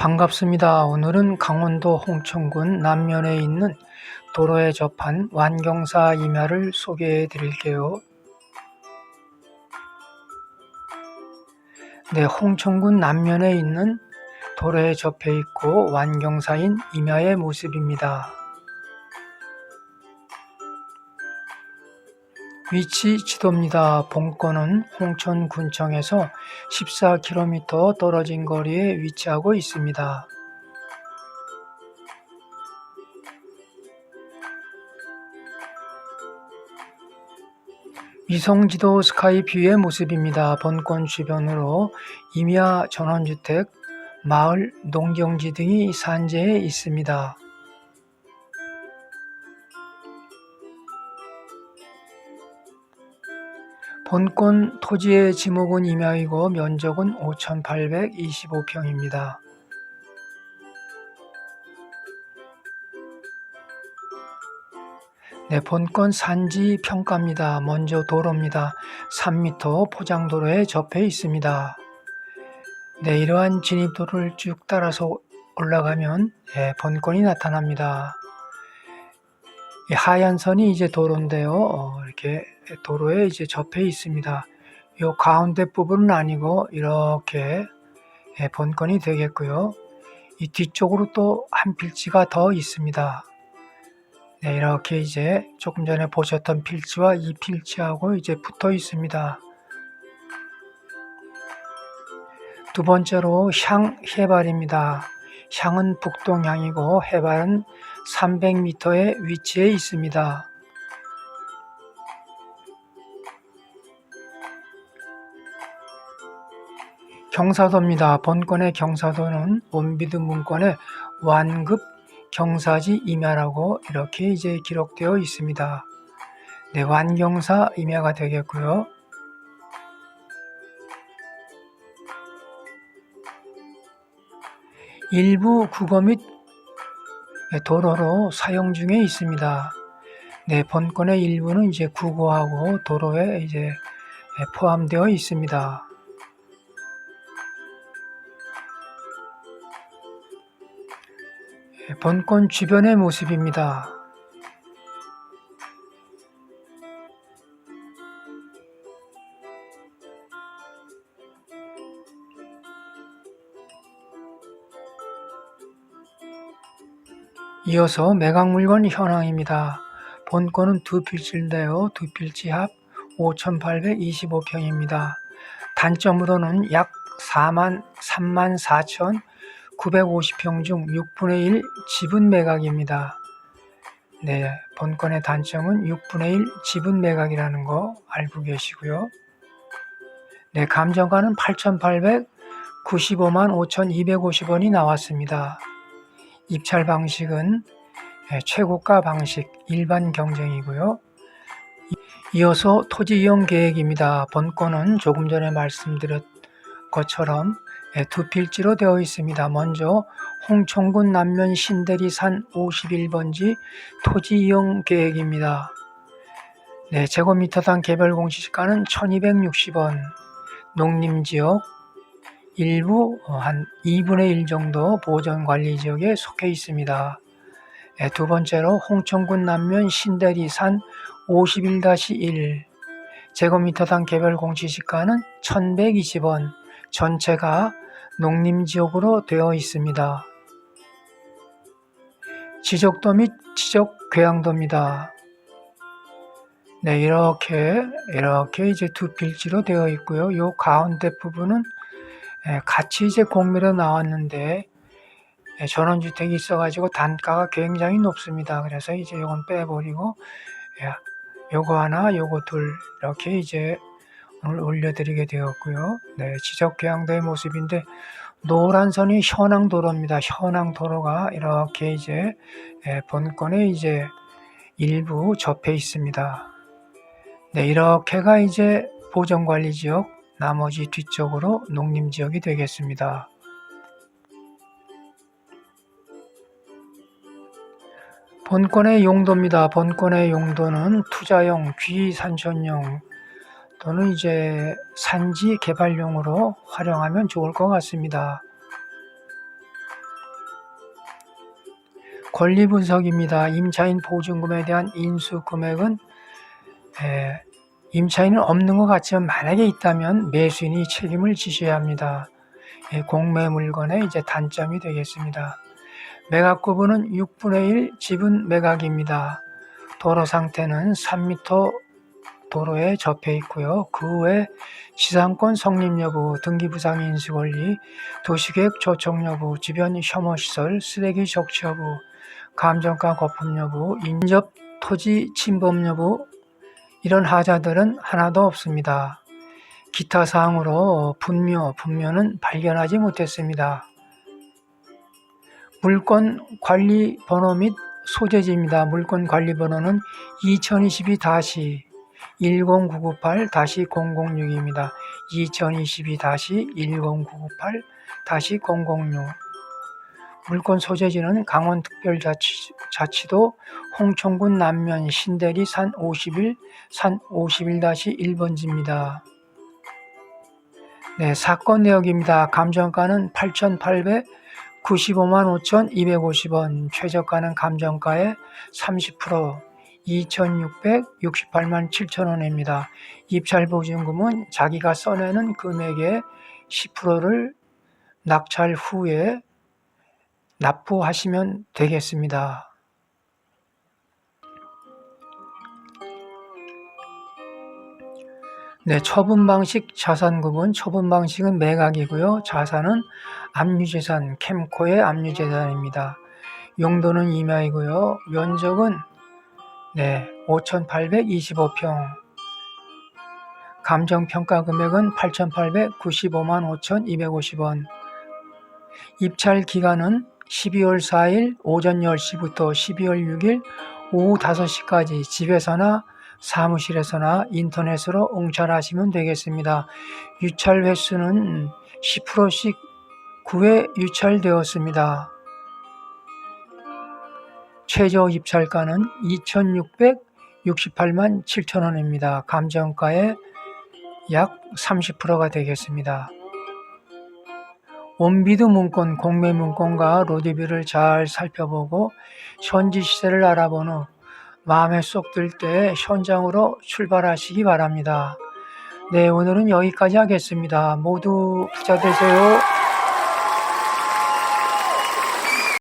반갑습니다. 오늘은 강원도 홍천군 남면에 있는 도로에 접한 완경사 임야를 소개해 드릴게요. 네, 홍천군 남면에 있는 도로에 접해 있고 완경사인 임야의 모습입니다. 위치 지도입니다. 본권은 홍천군청에서 14km 떨어진 거리에 위치하고 있습니다. 위성지도 스카이뷰의 모습입니다. 본권 주변으로 임야 전원주택, 마을, 농경지 등이 산재해 있습니다. 본권 토지의 지목은 임야이고 면적은 5,825평입니다. 네, 본권 산지 평가입니다. 먼저 도로입니다. 3m 포장도로에 접해 있습니다. 네, 이러한 진입도를 쭉 따라서 올라가면 예, 본권이 나타납니다. 이 하얀 선이 이제 도로인데요. 어, 이렇게 도로에 이제 접해 있습니다. 이 가운데 부분은 아니고 이렇게 예, 본건이 되겠고요. 이 뒤쪽으로 또 한 필지가 더 있습니다. 네, 이렇게 이제 조금 전에 보셨던 필지와 이 필지하고 이제 붙어 있습니다. 두 번째로 향 해발입니다. 향은 북동향이고 해발은 300m의 위치에 있습니다. 경사도입니다. 본권의 경사도는 원비드 문권의 완급 경사지 임야라고 이렇게 이제 기록되어 있습니다. 네, 완경사 임야가 되겠고요. 일부 국어 및 도로로 사용 중에 있습니다. 네, 본권의 일부는 이제 국어하고 도로에 이제 포함되어 있습니다. 본권 주변의 모습입니다. 이어서 매각물건 현황입니다. 본권은 두 필지인데요. 두 필지 합 5,825평입니다. 단점으로는 약 4만 3만 4천 950평 중 6분의 1 지분 매각입니다. 네, 본건의 단점은 6분의 1 지분 매각이라는 거 알고 계시고요. 네, 감정가는 8,895만 5,250원이 나왔습니다. 입찰 방식은 예, 최고가 방식 일반 경쟁이고요. 이어서 토지 이용 계획입니다. 본건은 조금 전에 말씀드렸 것처럼 예, 두 필지로 되어 있습니다. 먼저 홍천군 남면 신대리산 51번지 토지 이용 계획입니다. 네, 제곱미터당 개별 공시지가는 1260원, 농림지역 일부 어, 한 2분의 1 정도 보전관리 지역에 속해 있습니다. 네, 두 번째로 홍천군 남면 신대리산 51-1 제곱미터당 개별 공시지가는 1120원, 전체가 농림지역으로 되어 있습니다. 지적도 및 지적 궤양도입니다. 네, 이렇게, 이렇게 이제 두 필지로 되어 있고요. 요 가운데 부분은 예, 같이 이제 공매로 나왔는데, 예, 전원주택이 있어가지고 단가가 굉장히 높습니다. 그래서 이제 이건 빼버리고, 예, 요거 하나, 요거 둘, 이렇게 이제 오늘 올려드리게 되었고요. 네, 지적교양도의 모습인데 노란 선이 현황도로입니다. 현황도로가 이렇게 이제 예, 본권에 이제 일부 접해 있습니다. 네, 이렇게가 이제 보전관리지역, 나머지 뒤쪽으로 농림지역이 되겠습니다. 본권의 용도입니다. 본권의 용도는 투자용, 귀산천용, 또는 이제 산지 개발용으로 활용하면 좋을 것 같습니다. 권리 분석입니다. 임차인 보증금에 대한 인수 금액은 에, 임차인은 없는 것 같지만 만약에 있다면 매수인이 책임을 지셔야 합니다. 예, 공매 물건의 이제 단점이 되겠습니다. 매각 구분은 6분의 1 지분 매각입니다. 도로 상태는 3m 도로에 접해 있고요. 그외 지상권 성립 여부, 등기 부상 인수 권리, 도시계획 조정 여부, 주변 혐오 시설, 쓰레기 적치 여부, 감정가 거품 여부, 인접 토지 침범 여부 이런 하자들은 하나도 없습니다. 기타 사항으로 분묘, 분묘는 발견하지 못했습니다. 물건 관리 번호 및 소재지입니다. 물건 관리 번호는 2022-10998-006입니다. 2022-10998-006 물건 소재지는 강원특별자치 도 홍천군 남면 신대리 산 51, 산 51-1번지입니다. 네, 사건 내역입니다. 감정가는 8,895만 5,250원, 최저가는 감정가의 30%, 2,668만 7천원입니다. 입찰 보증금은 자기가 써내는 금액의 10%를 낙찰 후에 납부하시면 되겠습니다. 네, 처분 방식 자산 구분. 처분 방식은 매각이고요. 자산은 압류재산, 캠코의 압류재산입니다. 용도는 임야이고요. 면적은 네, 5,825평. 감정 평가 금액은 8,895만 5,250원. 입찰 기간은 12월 4일 오전 10시부터 12월 6일 오후 5시까지 집에서나 사무실에서나 인터넷으로 응찰하시면 되겠습니다. 유찰 횟수는 10%씩 9회 유찰되었습니다. 최저 입찰가는 2,668만 7천원입니다. 감정가의 약 30%가 되겠습니다. 원비드 문건, 공매 문건과 로드뷰를 잘 살펴보고 현지 시세를 알아본 후 마음에 쏙 들 때 현장으로 출발하시기 바랍니다. 네, 오늘은 여기까지 하겠습니다. 모두 부자 되세요.